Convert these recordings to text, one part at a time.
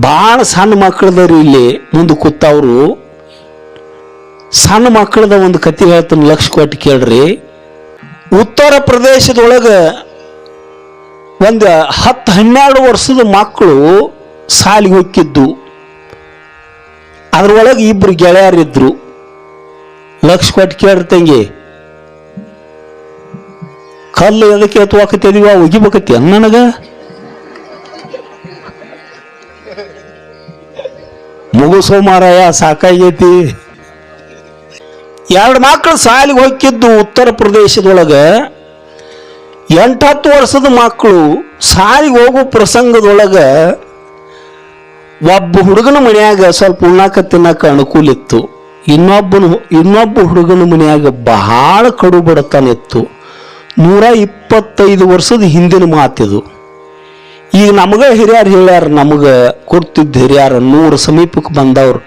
ಭಾಳ ಸಣ್ಣ ಮಕ್ಕಳದವ್ರು ಇಲ್ಲಿ ಮುಂದೆ ಕೂತವ್ರು. ಸಣ್ಣ ಮಕ್ಕಳದ ಒಂದು ಕತೆ ಹೇಳ್ತೀನಿ ಲಕ್ಷ ಕೊಟ್ಟು ಕೇಳ್ರಿ. ಉತ್ತರ ಪ್ರದೇಶದೊಳಗೆ ಒಂದು ಹತ್ತು ಹನ್ನೆರಡು ವರ್ಷದ ಮಕ್ಕಳು ಸಾಲಿಗೆ ಹೋಗಿದ್ದು ಅದರೊಳಗೆ ಇಬ್ಬರು ಗೆಳೆಯರಿದ್ರು. ಲಕ್ಷ ಕೊಟ್ಟು ಕೇಳ್ರಿ ತಂಗಿ. ಕಲ್ಲು ಎದಕ್ಕೆ ಎತ್ತುವಾಕತ್ತಿದೀವ ಒಗಿಬೇಕತ್ತಿ ನನಗ ಮುಗಿಸೋ ಮಾರಾಯ ಸಾಕಾಗೈತಿ. ಎರಡು ಮಕ್ಕಳು ಸಾಲಿಗೆ ಹೋಗಿದ್ದು ಉತ್ತರ ಪ್ರದೇಶದೊಳಗೆ. ಎಂಟತ್ತು ವರ್ಷದ ಮಕ್ಕಳು ಸಾಲಿಗೆ ಹೋಗೋ ಪ್ರಸಂಗದೊಳಗೆ ಒಬ್ಬ ಹುಡುಗನ ಮನೆಯಾಗ ಸ್ವಲ್ಪ ಉಣ್ಣಾಕ ತಿನ್ನಕ ಅನುಕೂಲ ಇತ್ತು. ಇನ್ನೊಬ್ಬನ, ಇನ್ನೊಬ್ಬ ಹುಡುಗನ ಮನೆಯಾಗ ಬಹಳ ಕಡು ಬಡತನ ಇತ್ತು. ನೂರ ಇಪ್ಪತ್ತೈದು ವರ್ಷದ ಹಿಂದಿನ ಮಾತಿದು. ಈಗ ನಮಗೆ ಹಿರಿಯರು ಹೇಳ್ಯಾರ, ನಮಗೆ ಕೊಡ್ತಿದ್ದ ಹಿರಿಯರು ನೂರು ಸಮೀಪಕ್ಕೆ ಬಂದವ್ರು.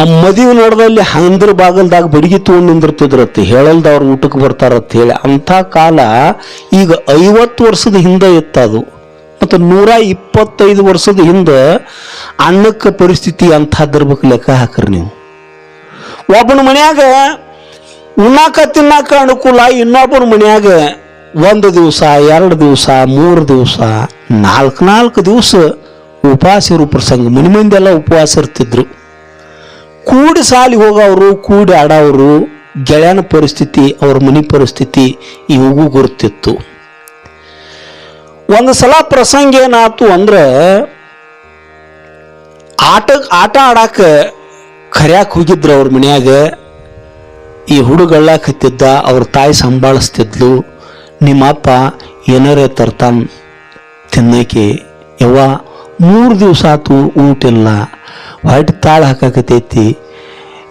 ಆ ಮದುವೆ ನಡೆದಲ್ಲಿ ಹಂದ್ರ ಬಾಗಲ್ದಾಗ ಬಡಿಗೆ ತೊಗೊಂಡು ನಿಂದಿರ್ತಿದ್ರತ್ತೆ ಹೇಳಲ್ದವ್ರು ಊಟಕ್ಕೆ ಬರ್ತಾರತ್ತ ಹೇಳಿ. ಅಂಥ ಕಾಲ ಈಗ ಐವತ್ತು ವರ್ಷದ ಹಿಂದೆ ಇತ್ತದು. ಮತ್ತು ನೂರ ಇಪ್ಪತ್ತೈದು ವರ್ಷದ ಹಿಂದೆ ಅನ್ನಕ್ಕೆ ಪರಿಸ್ಥಿತಿ ಅಂಥದ್ದಿರ್ಬೇಕು ಲೆಕ್ಕ ಹಾಕ್ರಿ ನೀವು. ಒಬ್ಬನ ಮನ್ಯಾಗ ಉಣ್ಣಾಕ ತಿನ್ನಾಕ ಅನುಕೂಲ, ಇನ್ನೊಬ್ಬನ ಮನ್ಯಾಗ ಒಂದು ದಿವಸ, ಎರಡು ದಿವಸ, ಮೂರು ದಿವಸ, ನಾಲ್ಕು ನಾಲ್ಕು ದಿವಸ ಉಪವಾಸ ಇರೋ ಪ್ರಸಂಗ. ಮನೆ ಉಪವಾಸ ಇರ್ತಿದ್ರು. ಕೂಡಿ ಸಾಲಿ ಹೋಗೋರು ಕೂಡಿ ಆಡೋರು ಗೆಳೆಯನ ಪರಿಸ್ಥಿತಿ, ಅವ್ರ ಮನೆ ಪರಿಸ್ಥಿತಿ ಇವಿಗೂ ಗುರುತಿತ್ತು. ಒಂದು ಸಲ ಪ್ರಸಂಗ ಏನಾಯ್ತು ಅಂದ್ರೆ, ಆಟ ಆಟ ಆಡಕ್ಕೆ ಕರ್ಯಾಕ್ ಹೋಗಿದ್ರು ಅವ್ರ ಮನ್ಯಾಗ. ಈ ಹುಡುಗಳ್ಳಾಕತ್ತಿದ್ದ ಅವ್ರ ತಾಯಿ ಸಂಭಾಳಿಸ್ತಿದ್ಲು. ನಿಮ್ಮಪ್ಪ ಏನಾರೇ ತರ್ತಾನ ತಿನ್ನಕ್ಕೆ, ಯವ್ವ, ಮೂರು ದಿವಸ ಆತು ಊಟ ಇಲ್ಲ ಹೊಟ್ಟೆ ತಾಳ ಹಾಕಾಕತೈತಿ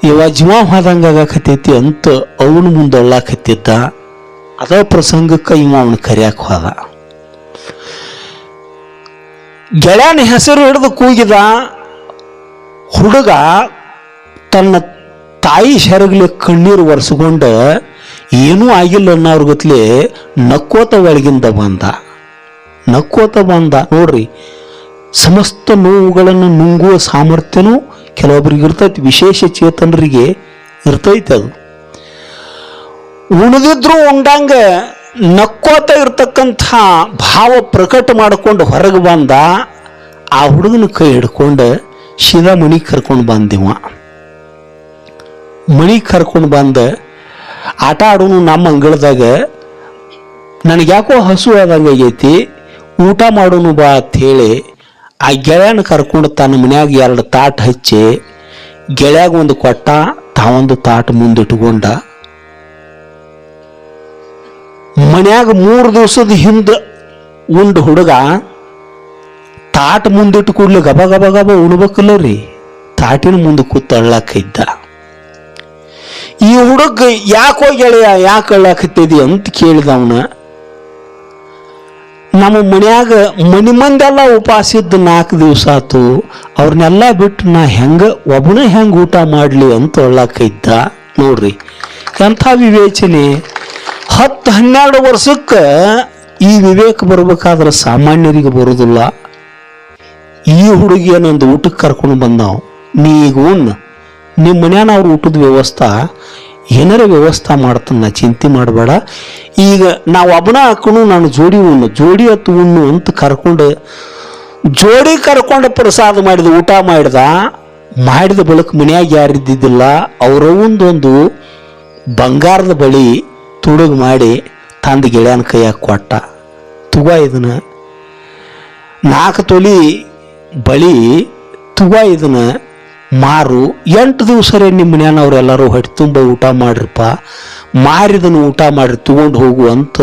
ಇವ ಜೀವ ಹೋದಂಗೆ ಆಗಾಕತೈತಿ ಅಂತ ಅವನ ಮುಂದೆ ಅಳ್ಳಾಕತ್ತಿದ್ದ. ಅದ ಪ್ರಸಂಗಕ್ಕೆ ಇವ ಅವನು ಕರಿಯಾಕ ಹೋದ. ಗೆಳೆಯನ ಹೆಸರು ಹಿಡಿದು ಕೂಗಿದ ಹುಡುಗ ತನ್ನ ತಾಯಿ ಶರಗಲಿ ಕಣ್ಣೀರು ಒರೆಸ್ಕೊಂಡು ಏನೂ ಆಗಿಲ್ಲ ಅನ್ನೋರ್ ಗೊತ್ತಲೆ ನಕ್ಕೋತ ಒಳಗಿಂದ ಬಂದ. ನಕ್ಕೋತ ಬಂದ. ನೋಡ್ರಿ, ಸಮಸ್ತ ನೋವುಗಳನ್ನು ನುಂಗುವ ಸಾಮರ್ಥ್ಯನೂ ಕೆಲವೊಬ್ಬರಿಗೆ ಇರ್ತೈತಿ. ವಿಶೇಷ ಚೇತನರಿಗೆ ಇರ್ತೈತೆ ಅದು. ಉಳಿದಿದ್ರು ಉಂಡಂಗ ನಕ್ಕೋತ ಇರ್ತಕ್ಕಂಥ ಭಾವ ಪ್ರಕಟ ಮಾಡಿಕೊಂಡು ಹೊರಗೆ ಬಂದ. ಆ ಹುಡುಗನ ಕೈ ಹಿಡ್ಕೊಂಡು ಸೀದಾ ಮಣಿ ಕರ್ಕೊಂಡು ಬಂದಿವ. ಮಣಿ ಕರ್ಕೊಂಡು ಬಂದ. ಆಟ ಆಡೋನು ನಮ್ಮ ಅಂಗಳದಾಗ. ನನಗೆ ಯಾಕೋ ಹಸು ಆಗೈತಿ, ಊಟ ಮಾಡೋನು ಬಾ ಅಂತ ಹೇಳಿ ಆ ಗೆಳೆಯನ ಕರ್ಕೊಂಡು ತನ್ನ ಮನ್ಯಾಗ ಎರಡು ತಾಟ್ ಹಚ್ಚಿ, ಗೆಳೆಯಾಗ ಒಂದು ಕೊಟ್ಟ, ತಾವೊಂದು ತಾಟ್ ಮುಂದಿಟ್ಕೊಂಡ. ಮನ್ಯಾಗ ಮೂರು ದಿವಸದ ಹಿಂದೆ ಉಂಡು ಹುಡುಗ, ತಾಟ್ ಮುಂದಿಟ್ಟು ಕೂಡ್ಲಿ ಗಬ ಗಬ ಗಬ ಉಣ್ಬೇಕಲ್ಲ ರೀ, ತಾಟಿನ ಮುಂದೆ ಕೂತು ಅಳ್ಳಾಕಿದ್ದ ಈ ಹುಡುಗ ಯಾಕೋ ಗೆಳೆಯ ಯಾಕೆ ಅಳ್ಳಾಕತ್ತಿದಿ ಅಂತ ಕೇಳಿದವನ, ನಮ್ಮ ಮನ್ಯಾಗ ಮನಿ ಮಂದೆಲ್ಲ ಉಪವಾಸ ಇದ್ದು ನಾಲ್ಕು ದಿವಸ ಆತು, ಅವ್ರನ್ನೆಲ್ಲ ಬಿಟ್ಟು ನಾ ಹೆಂಗ, ಒಬ್ಬನ ಹೆಂಗೆ ಊಟ ಮಾಡ್ಲಿ ಅಂತ ಅಳ್ಳಾಕಿದ್ದ ನೋಡ್ರಿ. ಎಂಥ ವಿವೇಚನೆ. ಹತ್ತು ಹನ್ನೆರಡು ವರ್ಷಕ್ಕೆ ಈ ವಿವೇಕ ಬರ್ಬೇಕಾದ್ರೆ ಸಾಮಾನ್ಯರಿಗೆ ಬರೋದಿಲ್ಲ. ಈ ಹುಡುಗಿ ಏನೊಂದು ಊಟಕ್ಕೆ ಕರ್ಕೊಂಡು ಬಂದಾವು. ನೀ ಈಗ ಉಣ್ಣು ನಿಮ್ಮ ಮನ್ಯಾನ ಅವ್ರ ಊಟದ ವ್ಯವಸ್ಥೆ, ಏನಾರ ವ್ಯವಸ್ಥೆ ಮಾಡ್ತಾನ ಚಿಂತೆ ಮಾಡಬೇಡ. ಈಗ ನಾವು ಒಬ್ಬನ ಹಾಕೊಂಡು ನಾನು ಜೋಡಿ ಉಣ್ಣು, ಜೋಡಿ ಹತ್ತು ಉಣ್ಣು ಅಂತ ಕರ್ಕೊಂಡು, ಜೋಡಿ ಕರ್ಕೊಂಡು ಪ್ರಸಾದ ಮಾಡಿದ, ಊಟ ಮಾಡಿದ ಮಾಡಿದ ಬಳಿಕ ಮನೆಯಾಗ ಯಾರಿದ್ದಿದ್ದಿಲ್ಲ ಅವರವೊಂದೊಂದು ಬಂಗಾರದ ಬಳಿ ತುಡುಗು ಮಾಡಿ ತಂದು ಗೆಳೆಯನ ಕೈಯಾಗ ಕೊಟ್ಟ. ತುಗ ಇದನ್ನ. ನಾಲ್ಕು ತೊಲಿ ಬಳಿ ತುಗ ಇದನ್ನ ಮಾರು ಎಂಟು ದಿವಸ ರೀ ನಿಮ್ಮ ಮನೆಯವ್ರೆಲ್ಲರೂ ಹೊಟ್ಟೆ ತುಂಬ ಊಟ ಮಾಡ್ರಪ್ಪ, ಮಾರಿದನು ಊಟ ಮಾಡಿ ತಗೊಂಡು ಹೋಗು ಅಂತ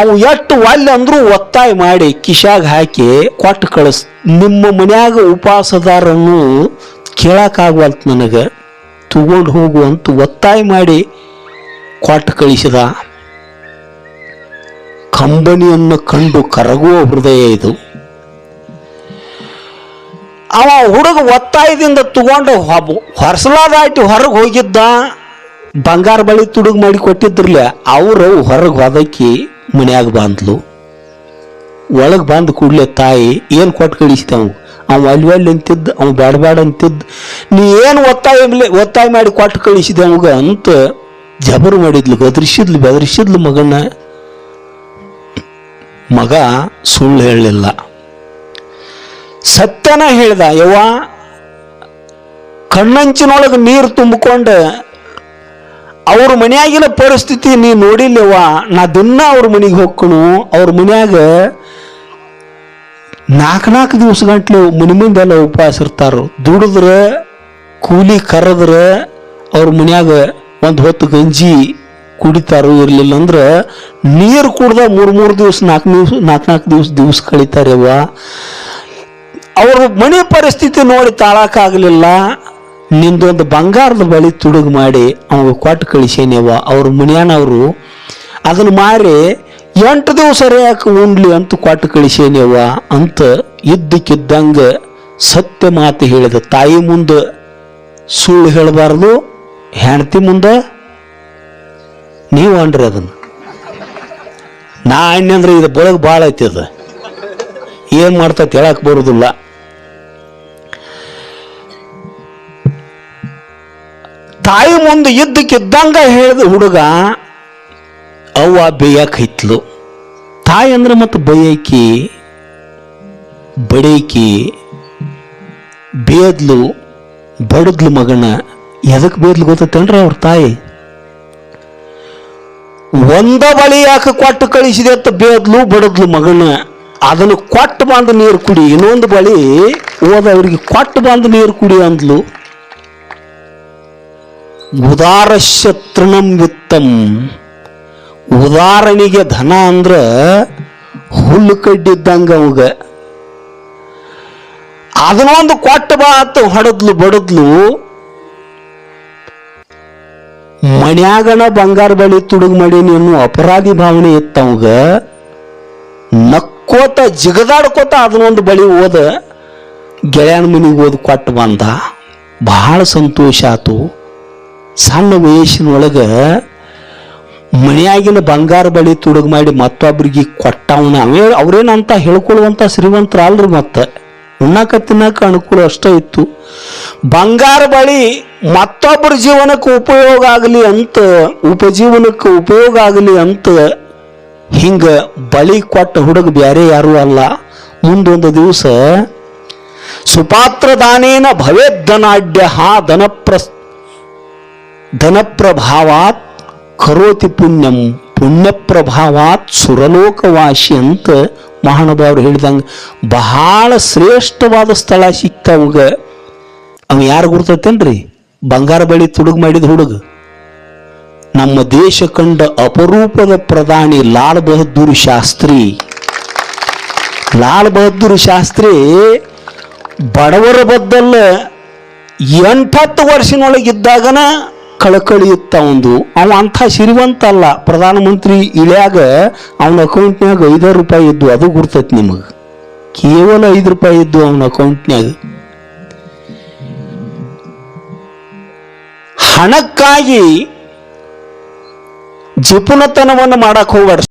ಅವು ಎಷ್ಟು ಒಲ್ಲೆ ಅಂದರೂ ಒತ್ತಾಯ ಮಾಡಿ ಕಿಶಾಗ ಹಾಕಿ ಕೊಟ್ಟು ಕಳಿಸ್, ನಿಮ್ಮ ಮನ್ಯಾಗ ಉಪವಾಸದಾರನ್ನು ಕೇಳೋಕ್ಕಾಗವಲ್ತು ನನಗೆ. ತಗೊಂಡು ಹೋಗು ಅಂತ ಒತ್ತಾಯ ಮಾಡಿ ಕೊಟ್ಟು ಕಳಿಸಿದ. ಕಂಬನಿಯನ್ನು ಕಂಡು ಕರಗುವ ಹೃದಯ ಇದು. ಅವ ಹುಡುಗ ಒತ್ತಾಯದಿಂದ ತಗೊಂಡು ಹೊರಸಲಾದಾಯ್ತು, ಹೊರಗೆ ಹೋಗಿದ್ದ. ಬಂಗಾರ ಬಳಿ ತುಡುಗು ಮಾಡಿ ಕೊಟ್ಟಿದ್ರಲ್ಲ, ಅವರು ಹೊರಗೆ ಹೋದಕ್ಕಿ ಮನ್ಯಾಗ ಬಂದ್ಲು. ಒಳಗೆ ಬಂದು ಕೂಡಲೇ ತಾಯಿ ಏನು ಕೊಟ್ಟು ಕಳಿಸಿದ ಅವ್ ಅಲ್ಲಿ ಅಲ್ಲಿ ಅಂತಿದ್ದ, ಅವ ಬೇಡ ಬೇಡ ಅಂತಿದ್ದ. ನೀ ಏನು ಒತ್ತಾಯ ಒತ್ತಾಯ ಮಾಡಿ ಕೊಟ್ಟು ಕಳಿಸಿದೆ ಅವಾಗ ಅಂತ ಜಬರು ಮಾಡಿದ್ಲು, ಗದರಿಸಿದ್ಲು, ಬೆದರಿಸಿದ್ಲು ಮಗನ ಮಗ ಸುಳ್ಳು ಹೇಳಲಿಲ್ಲ. ಸತ್ಯನ ಹೇಳ್ದ, ಯವ್ವ, ಕಣ್ಣಂಚಿನೊಳಗೆ ನೀರು ತುಂಬಿಕೊಂಡು ಅವ್ರ ಮನೆಯಾಗಿನ ಪರಿಸ್ಥಿತಿ ನೀ ನೋಡಿಲ್ಲವ ನಾ ದಿನ ಅವ್ರ ಮನೆಗೆ ಹೋಗ್ಕಣು, ಅವ್ರ ಮನ್ಯಾಗ ನಾಲ್ಕು ನಾಲ್ಕು ದಿವಸ ಗಂಟ್ಲೆ ಮನೆ ಮುಂದೆಲ್ಲ ಉಪವಾಸ ಇರ್ತಾರ ದುಡಿದ್ರ, ಕೂಲಿ ಕರೆದ್ರ ಅವ್ರ ಮನ್ಯಾಗ ಒಂದು ಹೊತ್ತು ಗಂಜಿ ಕುಡಿತಾರೋ ಇರಲಿಲ್ಲ ಅಂದ್ರೆ ನೀರು ಕುಡ್ದ ಮೂರು ಮೂರು ದಿವಸ ನಾಲ್ಕು ದಿವಸ ನಾಲ್ಕು ನಾಲ್ಕು ದಿವಸ ದಿವಸ ಕಳೀತಾರವ್ವ. ಅವ್ರ ಮನೆ ಪರಿಸ್ಥಿತಿ ನೋಡಿ ತಾಳಕ್ಕಾಗಲಿಲ್ಲ ನಿಂದೊಂದು ಬಂಗಾರದ ಬಳಿ ತುಡುಗು ಮಾಡಿ ಅವನು ಕೊಟ್ಟು ಕಳಿಸೇನೇವ ಅವ್ರ ಮನ್ಯಾನವರು ಅದನ್ನು ಮಾರಿ ಎಂಟು ದಿವಸ ಯಾಕೆ ಉಣ್ಲಿ ಅಂತ ಕೊಟ್ಟು ಕಳಿಸೇನೇವ ಅಂತ ಇದ್ದಕ್ಕಿದ್ದಂಗೆ ಸತ್ಯ ಮಾತು ಹೇಳಿದ. ತಾಯಿ ಮುಂದೆ ಸುಳ್ಳು ಹೇಳಬಾರ್ದು, ಹೆಂಡತಿ ಮುಂದೆ ನೀವು ಅನ್ರಿ ಅದನ್ನು. ನಾ ಇದು ಬೆಳಗ್ಗೆ ಭಾಳ ಐತಿ ಅದು. ಏನು ಮಾಡ್ತೈತೆ ಹೇಳಕ್ಕೆ ಬರೋದಿಲ್ಲ. ತಾಯಿ ಮುಂದೆ ಇದ್ದಕ್ಕಿದ್ದಂಗ ಹೇಳಿದ ಹುಡುಗ, ಅವ್ವ ಬೇಯಕ್ ಹೈತ್ಲು ತಾಯಿ ಅಂದ್ರೆ ಮತ್ತು ಬೈಯಕಿ, ಬಡೇಕಿ, ಬೇದ್ಲು, ಬಡದ್ಲು ಮಗನ ಎದಕ್ಕೆ ಬೇದ್ಲು ಗೊತ್ತೇನ್ರಿ ಅವ್ರ ತಾಯಿ? ಒಂದ ಬಳಿ ಯಾಕೆ ಕೊಟ್ಟು ಕಳಿಸಿದೆ ಅಂತ ಬೇದ್ಲು, ಬಡದ್ಲು ಮಗನ, ಅದನ್ನು ಕೊಟ್ಟು ಬಂದು ನೀರು ಕುಡಿ. ಇನ್ನೊಂದು ಬಳಿ ಹೋದ ಅವರಿಗೆ ಕೊಟ್ಟು ಬಂದು ನೀರು ಕುಡಿ ಅಂದ್ಲು. ಉದಾರ ಶತ್ರುನಂ ವಿತ್ತಂ ಉದಾಹರಣೆಗೆ ಧನ ಅಂದ್ರ ಹುಲ್ಲು ಕಡ್ಡಿದ್ದಂಗ ಅವಾಗ. ಅದನ್ನೊಂದು ಕೊಟ್ಟ ಬಾತು ಹೊಡೆದ್ಲು ಬಡದ್ಲು, ಮನ್ಯಾಗನ ಬಂಗಾರ ಬಳಿ ತುಡುಗ್ ಮಾಡೀನಿ ಅನ್ನೋ ಅಪರಾಧಿ ಭಾವನೆ ಇತ್ತು ಅವಾಗ. ನಕ್ಕೋತ ಜಿಗದಾಡ್ಕೋತ ಅದನ್ನೊಂದು ಬಳಿ ಓದ ಗೆಳೆಯನ ಮನೆಗೆ ಓದ್ ಕೊಟ್ಟು ಬಂದ. ಬಹಳ ಸಂತೋಷ ಆತು. ಸಣ್ಣ ವಯಸ್ಸಿನೊಳಗೆ ಮನೆಯಾಗಿನ ಬಂಗಾರ ಬಳಿ ತುಡುಗು ಮಾಡಿ ಮತ್ತೊಬ್ರಿಗೆ ಕೊಟ್ಟವನ, ಅವೇ ಅವ್ರೇನಂತ ಹೇಳ್ಕೊಳ್ಳುವಂಥ ಶ್ರೀಮಂತರ ಅಲ್ರಿ ಮತ್ತೆ. ಉಣ್ಣಾಕ ತಿನ್ನಕ ಅನುಕೂಲ ಅಷ್ಟೇ ಇತ್ತು. ಬಂಗಾರ ಬಳಿ ಮತ್ತೊಬ್ಬರ ಜೀವನಕ್ಕೆ ಉಪಯೋಗ ಆಗಲಿ ಅಂತ, ಉಪಜೀವನಕ್ಕೆ ಉಪಯೋಗ ಆಗಲಿ ಅಂತ ಹಿಂಗ ಬಳಿ ಕೊಟ್ಟ ಹುಡುಗ ಬೇರೆ ಯಾರೂ ಅಲ್ಲ. ಮುಂದೊಂದು ದಿವಸ ಸುಪಾತ್ರ ದಾನೇನ ಭವೇದ್ದನಾಡ್ಯ ಹಾ ಧನಪ್ರಸ್ ಧನಪ್ರಭಾವಾತ್ ಕರೋತಿ ಪುಣ್ಯಂ, ಪುಣ್ಯಪ್ರಭಾವಾತ್ ಸುರಲೋಕವಾಸಿ ಅಂತ ಮಹಾನುಭಾವರು ಹೇಳಿದಂಗೆ, ಬಹಳ ಶ್ರೇಷ್ಠವಾದ ಸ್ಥಳ ಸಿಕ್ತವಾಗ. ಅವ ಯಾರು ಗುರ್ತೈತೇನ್ರಿ? ಬಂಗಾರ ಬಳಿ ತುಡುಗ್ ಮಾಡಿದ ಹುಡುಗ. ನಮ್ಮ ದೇಶ ಕಂಡ ಅಪರೂಪದ ಪ್ರಧಾನಿ ಲಾಲ್ ಬಹದ್ದೂರ್ ಶಾಸ್ತ್ರಿ. ಲಾಲ್ ಬಹದ್ದೂರ್ ಶಾಸ್ತ್ರಿ ಬಡವರ ಬದ್ದಲ್ಲ ಎಂಟತ್ತು ವರ್ಷನೊಳಗಿದ್ದಾಗನ ಕಳಕಳಿ ಒಂದು ಅವ ಅಂಥ ಸಿರಿವಂತ ಅಲ್ಲ. ಪ್ರಧಾನಮಂತ್ರಿ ಇಳ್ಯಾಗ ಅವನ ಅಕೌಂಟ್ನ್ಯಾಗ ಐದಾರು ರೂಪಾಯಿ ಇದ್ದು, ಅದು ಗುರ್ತೈತಿ ನಿಮಗೆ. ಕೇವಲ ಐದು ರೂಪಾಯಿ ಇದ್ದು ಅವನ ಅಕೌಂಟ್ನ್ಯಾಗ. ಹಣಕ್ಕಾಗಿ ಜಿಪುಣತನವನ್ನು ಮಾಡಕ್ ಹೋಗ್ಬೇಡ.